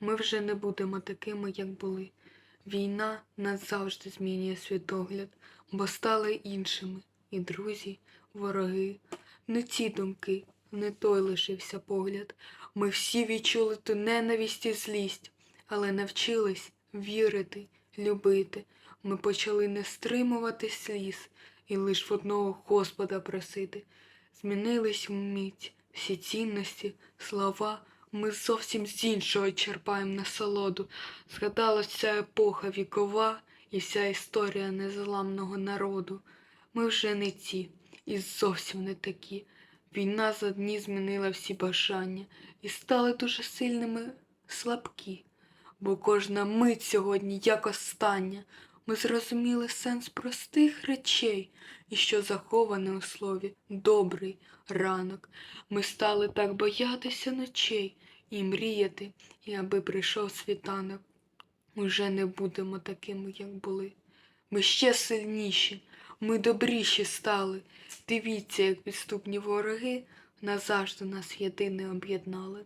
Ми вже не будемо такими, як були. Війна нас завжди змінює світогляд, бо стали іншими. І друзі, вороги, не ті думки, не той лишився погляд. Ми всі відчули ту ненависть і злість, але навчились вірити, любити. Ми почали не стримувати сліз і лиш в одного Господа просити. Змінились вмить всі цінності, слова. Ми зовсім з іншого черпаємо насолоду. Згадалась вся епоха вікова і вся історія незламного народу. Ми вже не ті і зовсім не такі. Війна за дні змінила всі бажання і стали дуже сильними слабкі. Бо кожна мить сьогодні як остання. Ми зрозуміли сенс простих речей і що заховане у слові добрий ранок. Ми стали так боятися ночей і мріяти, і аби прийшов світанок. Вже не будемо такими, як були. Ми ще сильніші, ми добріші стали. Дивіться, як підступні вороги назавжди нас єдине об'єднали.